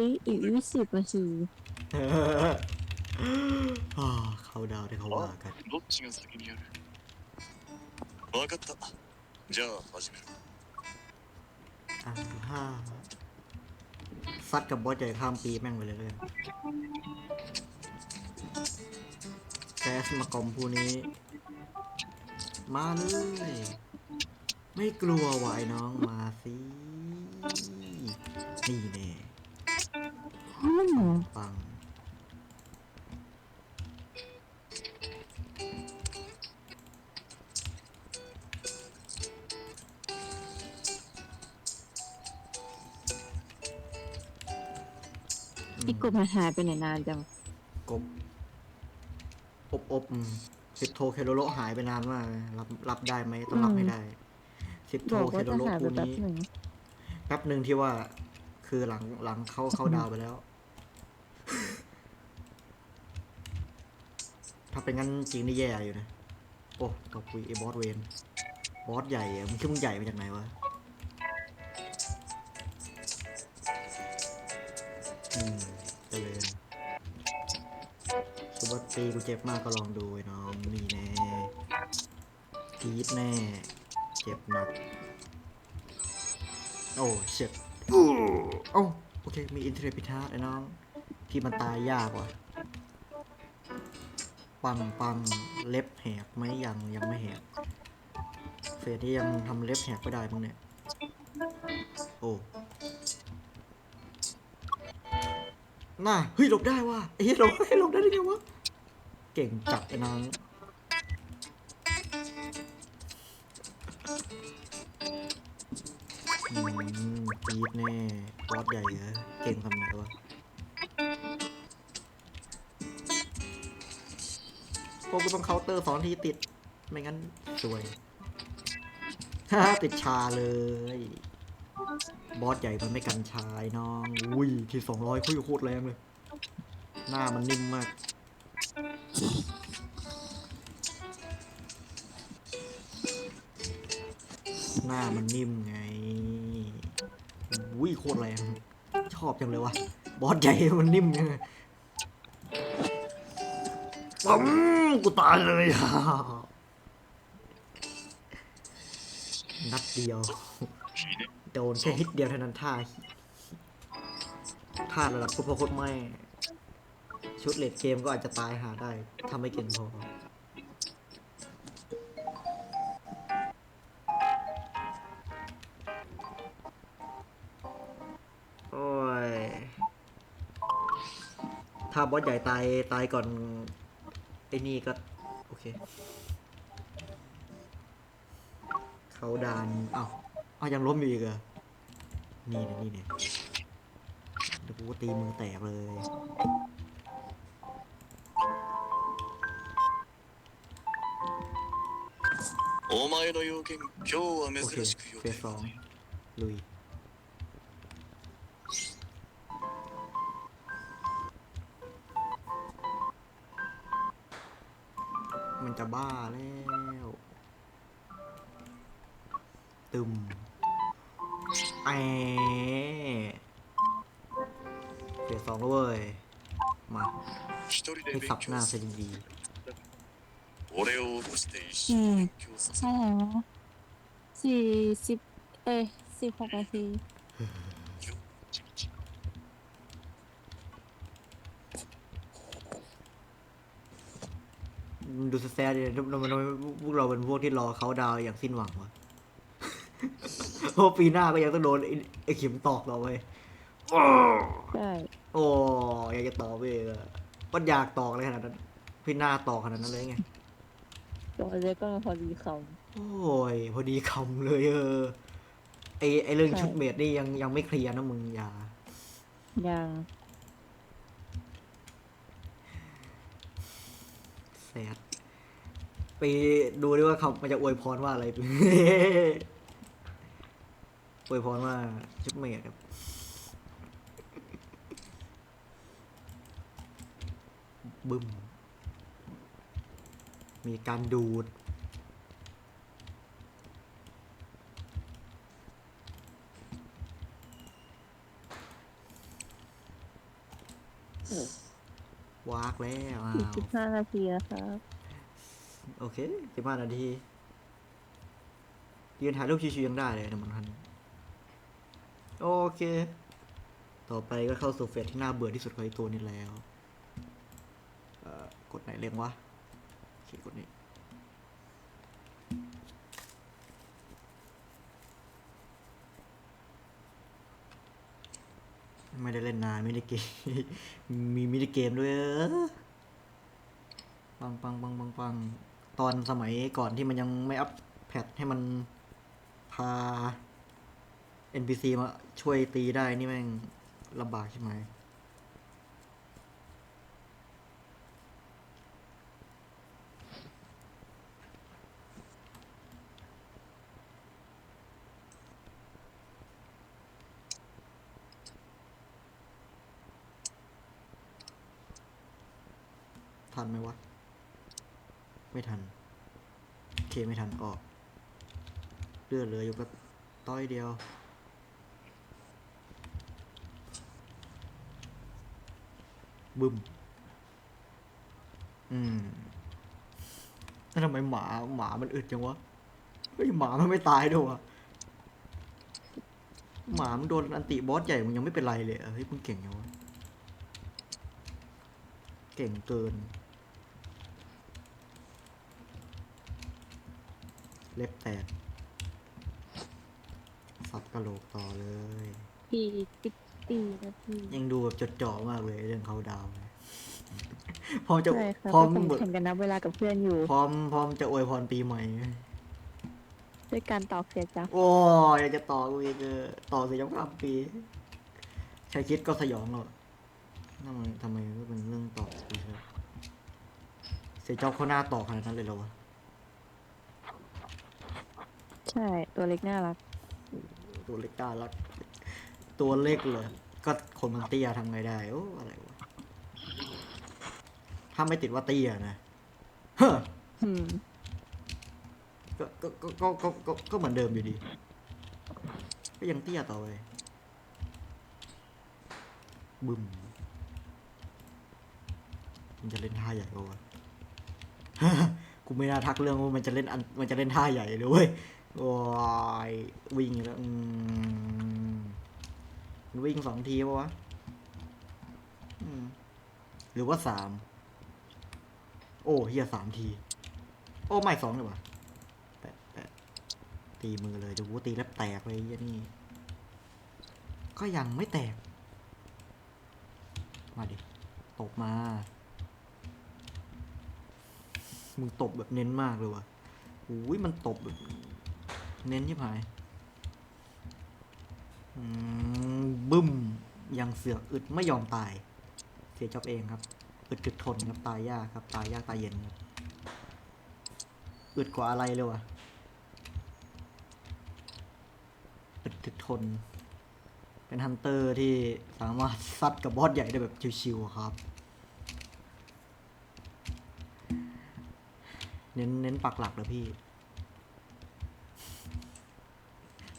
วิอีกยี่สิบนาที อ่าเขาดาวได้เขาว่ากัน どっちが先にやる分かったじゃあ始める อ่าห้าซัดกับบอสใหญ่ข้ามปีแม่งไปเลยเลยแคสมากอมผู้นี้ มาเลย ไม่กลัววายน้องมาสิ นี่แน่ อืมปังพี่กบมาหายไปไหนนานจัง กบ อบอบอืมสิบโทเคโรโลหายไปนานมากเลยรับรับได้ไหมต้องรับให้ได้สิบโทบอกเคว่าโรจะโลหายไปคู่แป๊บนี้หนึ่งแป๊บหนึ่งที่ว่า คือหลังหลังเข้าเข้าดาวไปแล้วาเป็นงั้นจริงนี่แย่อยู่นะ โอ้ตบคุยไอ้บอสเวนบอสใหญ่อะมึงคิดมึงใหญ่มาจากไหนวะอืมเจริญสุบัตตีกูเจ็บมากก็ลองดูไอ้น้องนี่แน่กรีดแน่ เจ็บหนัก โอ้เช็ดโอ้โอเค มีอินเทอร์พิทัสไอ้น้อง ที่มันตายยากว่ะ ปังปังเล็บแหกไหมยังยังไม่แหกเฟสที่ยังทำเล็บแหกไม่ได้มึงเนี่ย โอ้น่าเฮ้ยหลบได้ว่ะเฮ้ยหลบให้ยหลบได้ได้ไงวะ เก่งจัดไอ้น้องอืมจี๊ดแน่บอสใหญ่เหรอเก่งทำไหนวะ พวกกูต้องเคาน์เตอร์สองทีติด ไม่งั้นสวยฮ่าติดชาเลย บอสใหญ่มันไม่กันชายน้อง อุ้ย ที่สองร้อยคุยโคตรแรงเลย หน้ามันนิ่มมาก หน้ามันนิ่มไง อุ้ยโคตรแรง ชอบจังเลยวะบอสใหญ่มันนิ่มยังไง ปั๊มกูตายเลยอะนัดเดียว โดนแค่ฮิตเดียวเท่านั้นท่าท่าระดับคุพโคตรไม่ชุดเลดเกมก็อาจจะตายหาได้ถ้าไม่เก่งพอโอ้ยถ้าบอสใหญ่ตายตายก่อน ไอ้นี่ก็ โอเค เขาดานอ้าวอ้าวยังล้มอยู่อีกเหรอนี่นะนี่เนี่ยเดี๋ยวกูตีมือแตกเลยโอเคเฟสสองลุย ห้ 勉 สับห 強 น้า す ซะ る ดี 俺を起こして一緒に勉強させ ใช่แล้วสี่สิบเอ้ยสิบหกนาที 一日 ๆดูสแตทดิทำไมทำไมพวกเราเป็นพวกที่รอเขาดาวน์อย่างสิ้นหวังวะ เพราะปีหน้าก็ยังต้องโดนไอ้ไอ้เข็มตอกเราเว้ย ใช่ โอ้อยากจะตอกเว้ย ก็อยากตอกเลยขนาดนั้น พี่หน้าตอกขนาดนั้นเลยไง ตัวเล็กก็พอดีคโอ้ย พอดีคำเลยเออไอไอเรื่องใช่ชุดเมดนี่ยังยังไม่เคลียร์นะมึงอย่าำยังแซดไปดูดิว่าเขามันจะอวยพรว่าอะไร อวยพรว่าชุดเมดครับ บึ้ม มีการดูดแล้วอ้าอีกวสิบห้านาทีแล้วครับ โอเคสิบห้านาทียืนถ่ายรูปชิวๆยังได้เลยนะมันทันโอเค ต่อไปก็เข้าสู่เฟสที่น่าเบื่อที่สุดของไอตัวนี้แล้วเอ่อ กดไหนเรียงวะโอเคกดนี้ไม่ได้เล่นนานไม่ได้เกมมีมินิเกมด้วยเออปังปังปังปังปังตอนสมัยก่อนที่มันยังไม่อัปแพดให้มันพา NPC มาช่วยตีได้นี่แม่งลำบากใช่ไหม ทันไหมวะ ไม่ทัน โอเคไม่ทันออก เลือดเหลืออยู่กับต้อยเดียว บึมอืมแล้วทำไมหมาหมามันอึดจังวะ เฮ้ยหมามันไม่ตายด้วยวะหมามันโดนอันติบอสใหญ่มึงยังไม่เป็นไรเลยเฮ้ยมึงเก่งยังวะ เก่งเกิน เล็บแตกสับกระโหลกต่อเลยอีกสิบสี่นาที ยังดูแบบจดจ่อมากเลยเรื่องเขาดาวน์เนี่ยพร้อมจะใช่ครับพร้อมก็หมดแข่งกันนับเวลากับเพื่อนอยู่ พร้อมพร้อมจะอวยพรปีใหม่ ด้วยการตอกเสียจับโอ้ยอยากจะต่อกูอีกเออต่อเสียยกข้ามปีใครคิดก็สยองหรอกทำไมทำไมก็เป็นเรื่องต่อปีเถอะเสียจ็อบเขาหน้าต่อขนาดนั้นเลยเหรอวะ ใช่ ตัวเล็กน่ารัก ตัวเล็กตาลัก ตัวเล็กเลย ก็คนมันเตี้ยทำไงได้ โอ้อะไรวะ ถ้าไม่ติดว่าเตี้ยนะ เฮ้ออืม ก็ก็ก็ก็ก็ก็ก็เหมือนเดิมอยู่ดี ก็ยังเตี้ยต่อไปบึ้มมันจะเล่นท่าใหญ่ปะวะ กูไม่น่าทักเรื่องว่ามันจะเล่นอันมันจะเล่นท่าใหญ่เลยเว้ย โอ้ยวิ่งแล้ววิ่งสองทีปะวะหรือว่าสามโอ้เฮียสามที โอ้ไม่สองเลยวะแปะแปะตีมือเลยดูว่าตีแล้วแตกเลยไอ้เหี้ยนี่ ก็ยังไม่แตก มาดิ ตบมา มึงตบแบบเน้นมากเลยวะอุ้ยมันตบแบบ เน้นที่พายบึ้ม ยังเสือกอึดไม่ยอมตาย เสียจอบเองครับ อึดถึกทนครับตายยากครับ ตายยากตายเย็นครับอึดกว่าอะไรเลยวะอึดถึกทน เป็นฮันเตอร์ที่สามารถซัดกับบอสใหญ่ได้แบบชิวๆครับ เน้นเน้นปักหลักเหรอพี่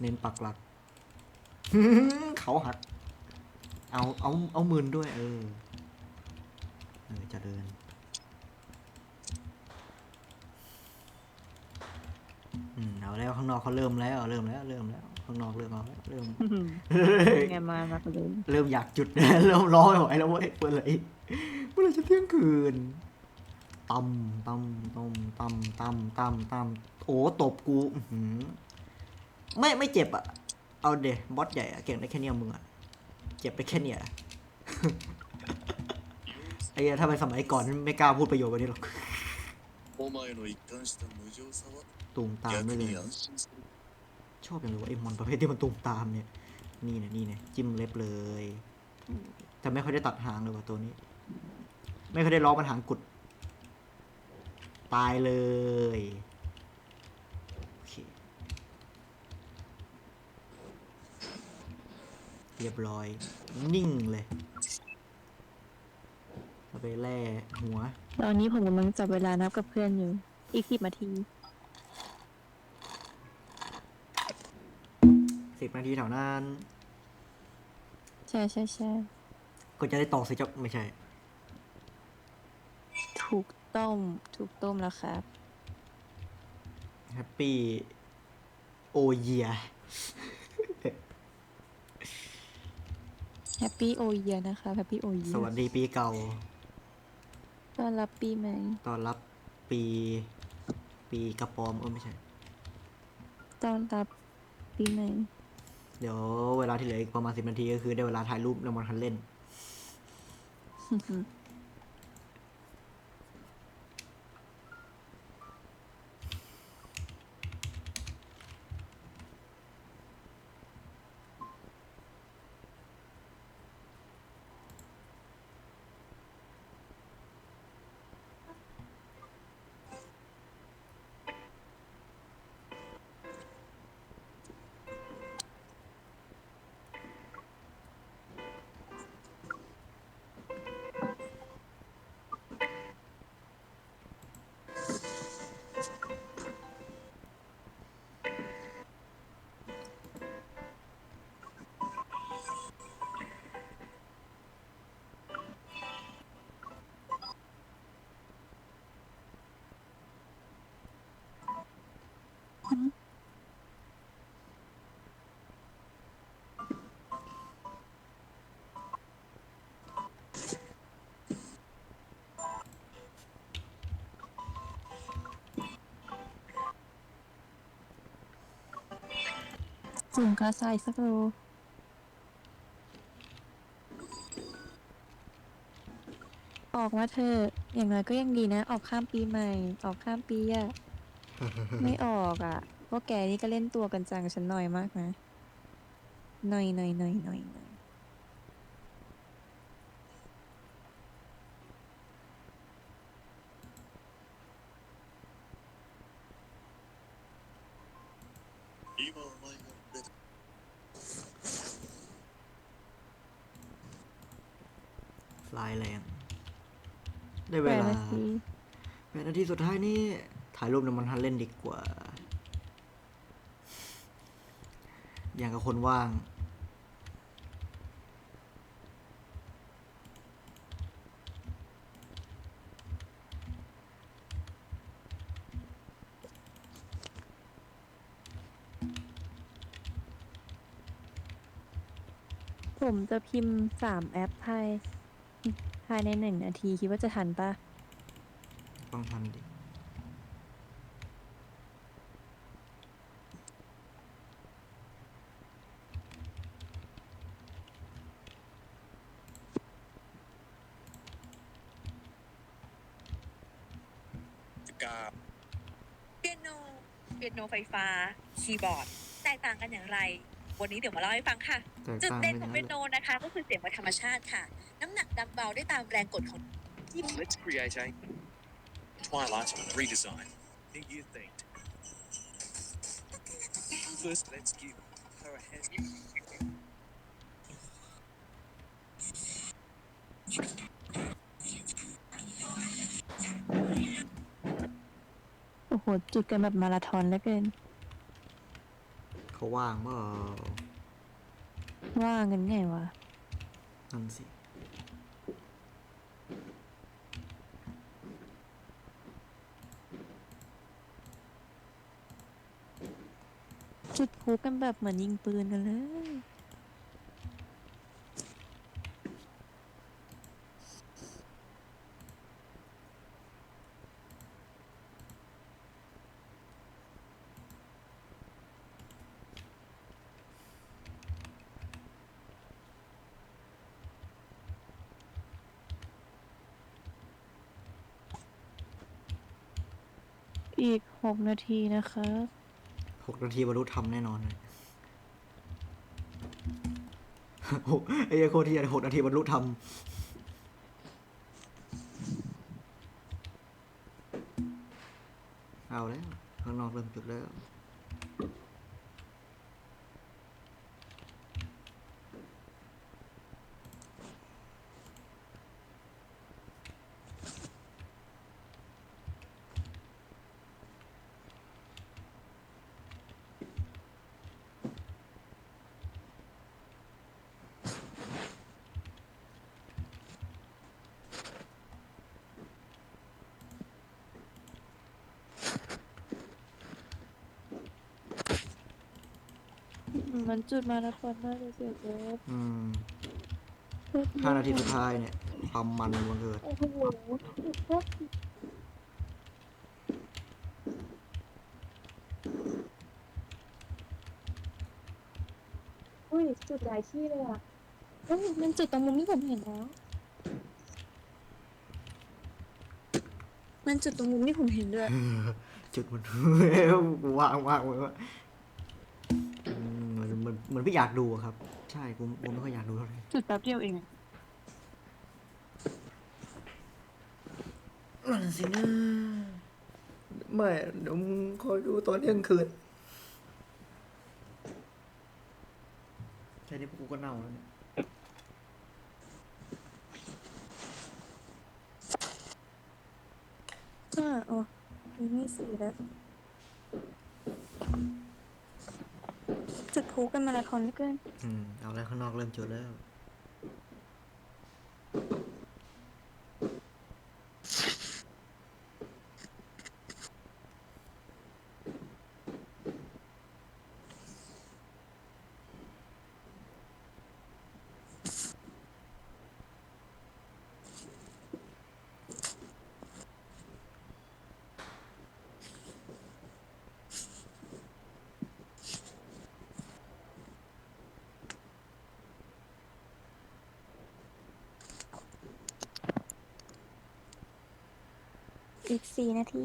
เน้นปักหลัก เขาหัก เอาเอาเอามืนด้วย เออ เออเจะเดิน อืมเอาแล้วข้างนอกเขาเริ่มแล้ว เริ่มแล้ว เริ่มแล้ว ข้างนอกเริ่มเอาแล้วเริ่มเป็นไงมานักเลยเริ่มอยากจุด เริ่มร้อยไหวแล้วเว้ยเมื่อไหรเมื่อไหรจะเที่ยงคืนตำตำตำตำตำตำตำโอ้ตบกู อื้อหือ ไม่ไม่เจ็บอ่ะ เอาเดบอสใหญ่อะเก่งได้แค่เนี้ยมึงอ่ะ เจ็บได้แค่เนี้ย ไอ้เหี้ยถ้าเป็นสมัยก่อนไม่กล้าพูดประโยคแบบนี้หรอก お前の一貫した無情さは ตูมตาม 逆 ไม่เลย に安心する ชอบอย่างเลยว่าไอ้มอนประเภทที่มันตูมตามเนี่ย นี่เนี่ยนี่เนี่ยจิ้มเล็บเลย แต่ไม่ค่อยได้ตัดหางเลยว่ะตัวนี้ ไม่ค่อยได้ล้อมันหางกุด ตายเลย เรียบร้อย นิ่งเลยเอาไปแล่หัว ตอนนี้ผมกำลังจับเวลานับกับเพื่อนอยู่ อีกสิบนาทีสิบนาทีแถวนั้นใช่ใช่ใช่ก็จะได้ต่อสิจะไม่ใช่ ถูกต้ม ถูกต้มแล้วครับแฮปปี้โอเยีย แฮปปี้โอเยียนะคะแฮปปี้โอเยียสวัสดีปีเก่า ต้อนรับปีใหม่ตอนรับปี ปีกระปอมเออไม่ใช่ ต้อนรับปีใหม่ เดี๋ยวเวลาที่เหลืออีกประมาณสิบนาทีก็คือได้เวลาถ่ายรูปแล้วมันคันเล่น จุ่มกระใสสักโลออกมาเถอะอย่างน้อยก็ยังดีนะ ออกข้ามปีใหม่ ออกข้ามปีอะ ไม่ออกอะเพราะแกนี่ก็เล่นตัวกันจังฉันหน่อยมากนะหน่อยหน่อยหน่อยหน่อยหน่ายแรง ได้เวลาแปดนแปดนาทีสุดท้ายนี่ายรูปน้ำมันทันเล่นดีกว่า อย่างกับคนว่าง ผมจะพิมพ์สามแอปภายภายในหนึ่งนาที คิดว่าจะทันปะต้องทันดิ กา เปียโน เปียโนไฟฟ้า คีย์บอร์ด แตกต่างกันอย่างไร วันนี้เดี๋ยวมาเล่าให้ฟังค่ะแตกจุดต่างเด่เป็นนของอเปีย่างยโนนั้นนะคะ ก็คือเสียงบนธรรมชาติค่ะ น้ำหนักดังเบาได้ตามแรงกดของ Let's create a Twilight redesign. Think you think? First, let's give her a hand. จุดกันแบบมาราธอนเหลือเกินเขาว่างเปล่าว่าเงินไงวะนั่นสิ จุดพลุกันแบบเหมือนยิงปืนกันเลย อีกหกนาทีนะคะหกนาทีบรรลุธรรมแน่นอนเลยโอ้ไอ้เหี้ยโคตรที่หกนาทีบรรลุธรรมเอาแล้วข้างนอกเริ่มจุดแล้ว มันจุดมาราธอนมากเลยเสียเจ๊อืมห้านาทีสุดท้ายเนี่ย ความมันบังเกิด โอ้โหจุดโคตรอุ้ยจุดหลายที่เลยอะเอ้ยมันจุดตรงมุมที่ผมเห็นแล้ว มันจุดตรงมุมที่ผมเห็นด้วย จุดมันกูวางวางไว้ว่าอืมเหมื อนเหมือนเหมือนพี่อยากดูอะครับ ใช่กูกูไม่ค่อยอยากดูเท่าไหร่จุดแป๊บเดียวเองนั่นสินะไม่เดี๋ยวมึงคอยดูตอนเที่ยงคืนแค่นี้พวกกูก็เน่าแล้วเนี่ยอ่าอ๋อมีไม่สี่แล้ว จุดพลุกันมาราธอนเหลือเกินอืมเอาแล้วข้างนอกเริ่มจุดแล้ว สี่นาที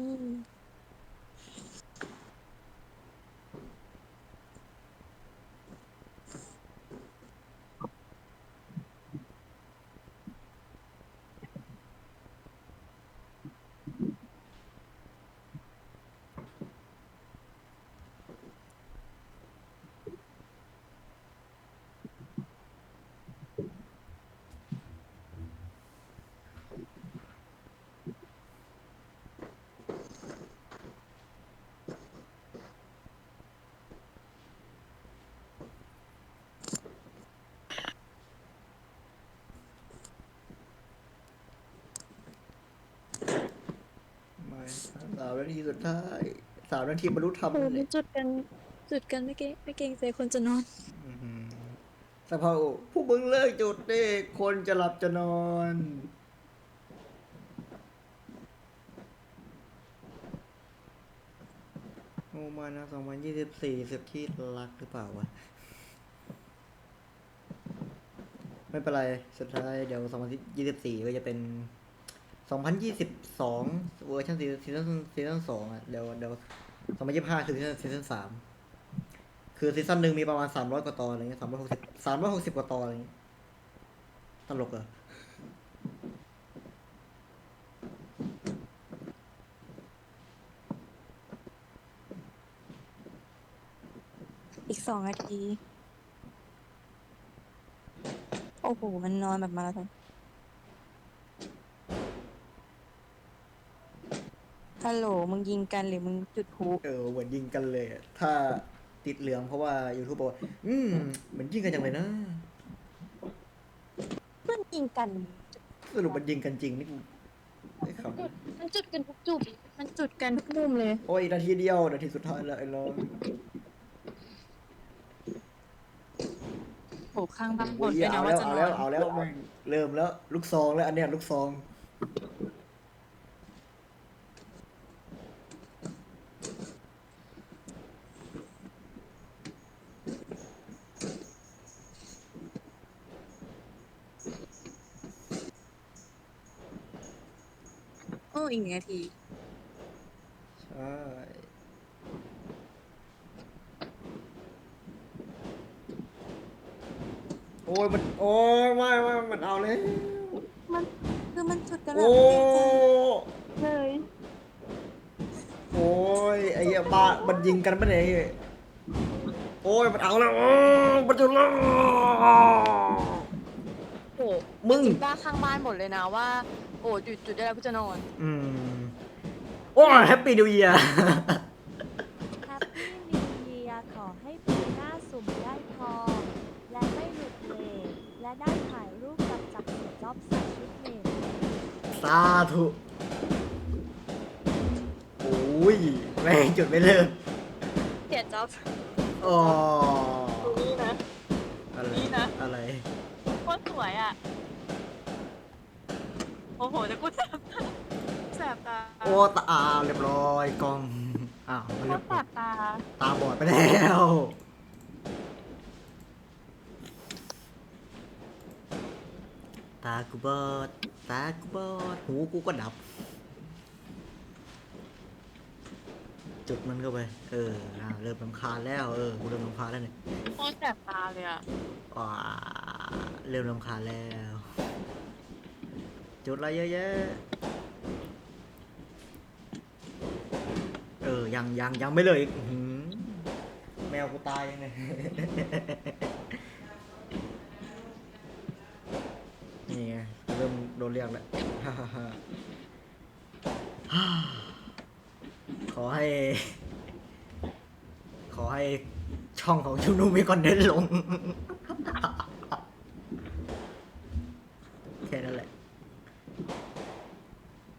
ไม่ สามนาทีสุดท้ายสามนาทีบรรลุธรรมโอ้นั่นมัเอนงจุดกัน จุดกันไม่เกรงไม่เกรงใจคนจะนอน อื้อหือสักพักพวกมึงเลิกจุดเด้คนจะหลับจะนอน โอ้มานะสองพันยี่สิบสี่สิบที่รักหรือเปล่าวะ ไม่เป็นไร สุดท้ายเดี๋ยวสองพันยี่สิบสี่ก็จะเป็น สองพันยี่สิบสองเวอร์ชันซีซั่นซีซั่นสองอะเดี๋ยวเดี๋ยวสองพันยี่สิบห้าคือซีซั่นซีซั่นสามคือซีซั่นหนึ่งมีประมาณสามร้อยกว่าตอนอะไรเงี้ยสามร้อยหกสิบสามร้อยหกสิบกว่าตอนอะไรเงี้ยตลกเหรออีกสองนาที โอ้โห มันนอนแบบมาราธอน ฮัลโหลมึงยิงกันหรือมึงจุดพลุเออเหมือนยิงกันเลยอะถ้าติดเหลืองเพราะว่า YouTube บอกว่าอืมเหมือนยิงกันจังเลยนะเพื่อนยิงกันสรุปมันยิงกันจริงนี่กูไม่ขจุดมันจุดกันทุกจุดมันจุดกันทุกมุมเลยำโอ้ยนาทีเดียวนาทีสุดท้ายแล้วไอ้น้องโหข้างบ้านบ่โอ้นยด้วยเอานะแล้ว่าวจะเอานอแล้วนเอาแล้วแม่งเริ่มแล้ว ลูกซองแล้วอันเนี้ยลูกซอง นึ่งนาที ใช่ โอ้ยมัน โอ้ยไม่ไม่มันเอาเลยมันคือมันจุดกันแบโอ้บไม่เกรงใจเลยโอ้ยไอ้เหี้ยบ้ามันยิงกันปะเนี่ยไอ้โอ้ยมันเอาแล้วโอ้ยมันจะแล้วโอ้มึง บ้าข้างบ้านหมดเลยนะว่า โอ้จุดจุดได้แล้วกูจะนอนอืม โอ้ยแฮปปี้นิวเยีย แฮปปี้นิวเยียขอให้ปีหน้าสุ่มได้ทอง และไม่หลุดเลทและได้ถ่ายรูปกับจักรเสียจ๊อบใส่ชุดเมดสาธุโอ้ยแม่งจุดไม่เลิกเสียจ็อบอ๋ออะไร นี่นะ อะไรโคตรสวยอะ โอ้โหแต่กูแสบตาแสบตาโอ้ตาอาเรียบร้อยกล้องอ้าวไม่โคเรียตบรแสบตา ตาบอดไปแล้วตากูบอดตากูบอดหูกูก็ดับ จุดมันเข้าไปเอออ่าเริ่มลำคาญแล้วเออกูเริ่มลำคาญแล้วเนี่ย โคตรแสบตาเลยอะ ว้าเริ่มลำคาญแล้ว จุดอะไรเยอะแยะ เออ ยังยังยังไม่เลยอีกแมวกูตายยังไงนี่ไงเริ่มโดนเรียกแล้วขอให้ ขอให้ช่องของชุมนุมมีคอนเทนต์ลง แค่นั้นแหละ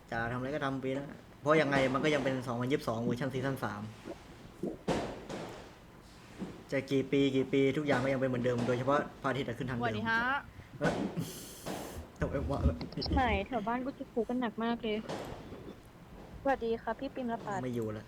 จะทำอะไรก็ทำปีหนะ เพราะยังไงมันก็ยังเป็น 2022เวอร์ชันซีซั่น3จะกี่ปีกี่ปีทุกอย่างก็ยังเป็นเหมือนเดิม โดยเฉพาะพระอาทิตย์อะขึ้นทางสเดิมวัสดีฮะเอ้ยทำไมวะไหนแถวบ้านกูจะคูกันหนักมากเลยสวัสดีค่ะพี่ปิมละปัดไม่อยู่แล้ว